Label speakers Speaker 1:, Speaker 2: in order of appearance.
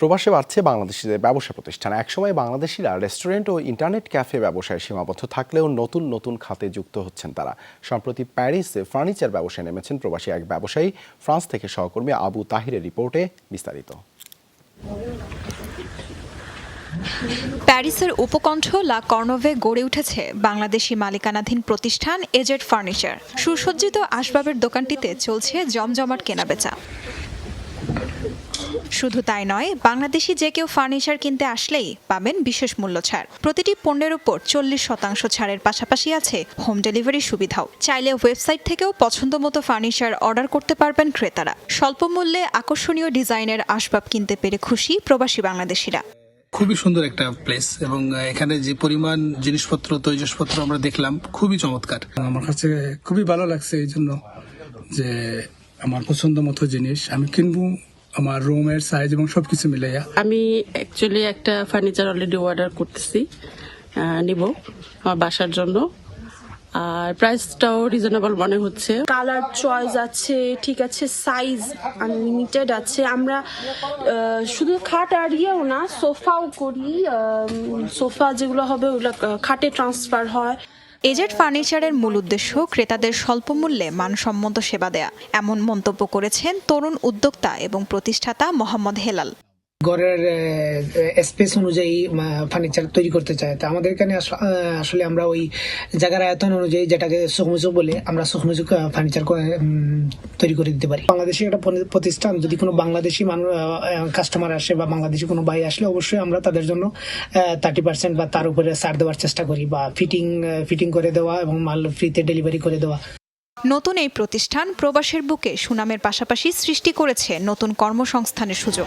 Speaker 1: প্রবাসে বাড়ছে বাংলাদেশিদের ব্যবসা প্রতিষ্ঠান। একসময় বাংলাদেশিরা রেস্টুরেন্ট ও ইন্টারনেট ক্যাফে ব্যবসায় সীমাবদ্ধ থাকলেও নতুন নতুন খাতে যুক্ত হচ্ছেন তারা। সম্প্রতি প্যারিসে ফার্নিচার ব্যবসায় নেমেছেন প্রবাসী এক ব্যবসায়ী। ফ্রান্স থেকে সহকর্মী আবু তাহিরের রিপোর্টে বিস্তারিত।
Speaker 2: প্যারিসের উপকণ্ঠ লা কর্নোভে গড়ে উঠেছে বাংলাদেশি মালিকানাধীন প্রতিষ্ঠান এজেড ফার্নিচার। সুসজ্জিত আসবাবের দোকানটিতে চলছে জমজমাট কেনাবেচা। শুধু তাই নয়, বাংলাদেশি যে কেউ ফার্নিচার কিনতে আসলেই পাবেন বিশেষ মূল্য ছাড়। প্রতিটি পণ্যের উপর চল্লিশ শতাংশ ছাড়ের পাশাপাশি আছে হোম ডেলিভারি সুবিধাও। চাইলে ওয়েবসাইট থেকেও পছন্দ মতো ফার্নিচার অর্ডার করতে পারবেন ক্রেতারা। স্বল্প মূল্যে আকর্ষণীয় ডিজাইনের আসবাব কিনতে পেরে খুশি প্রবাসী বাংলাদেশিরা।
Speaker 3: খুবই সুন্দর একটা প্লেস এবং এখানে যে পরিমাণ জিনিসপত্র, তৈজসপত্র আমরা দেখলাম, খুবই চমৎকার।
Speaker 4: আমার কাছে খুবই ভালো লাগছে এই জন্য যে আমার পছন্দ মতো জিনিস আমি কিনবো আমার রুমের সাইজ এবং সবকিছু মিলাইয়া।
Speaker 5: আমি অ্যাকচুয়ালি একটা ফার্নিচার অলরেডি অর্ডার করতেছি নিব আমার বাসার জন্য। আর প্রাইসটাও রিজনেবল মনে হচ্ছে।
Speaker 6: কালার চয়েস আছে ঠিক আছে সাইজ আনলিমিটেড আছে। আমরা শুধু খাট আর ইয়েও না সোফাও করি সোফা যেগুলো হবে ওগুলো খাটে ট্রান্সফার হয়।
Speaker 2: এজেড ফার্নিচারের মূল উদ্দেশ্য ক্রেতাদের স্বল্প মূল্যে মানসম্মত সেবা দেয়া। এমন মন্তব্য করেছেন তরুণ উদ্যোক্তা এবং প্রতিষ্ঠাতা মোহাম্মদ হেলাল।
Speaker 7: ঘরের স্পেস অনুযায়ী ফার্নিচার তৈরি করতে চায়। তো আমাদের এখানে আস- আসলে আমরা ওই জায়গার আয়তন অনুযায়ী যেটাকে সুখমুচুক বলে, আমরা সুখমুচুক ফার্নিচার তৈরি করে দিতে পারি। বাংলাদেশি একটা প্রতিষ্ঠান, যদি কোনো বাংলাদেশি কাস্টমার আসে বা বাংলাদেশি কোনো ভাই আসলে অবশ্যই আমরা তাদের জন্য থার্টি পার্সেন্ট বা তার উপরে ছাড় দেওয়ার চেষ্টা করি বা ফিটিং ফিটিং করে দেওয়া এবং মাল ফ্রিতে ডেলিভারি করে দেওয়া।
Speaker 2: নতুন এই প্রতিষ্ঠান প্রবাসের বুকে সুনামের পাশাপাশি সৃষ্টি করেছে নতুন কর্মসংস্থানের সুযোগ।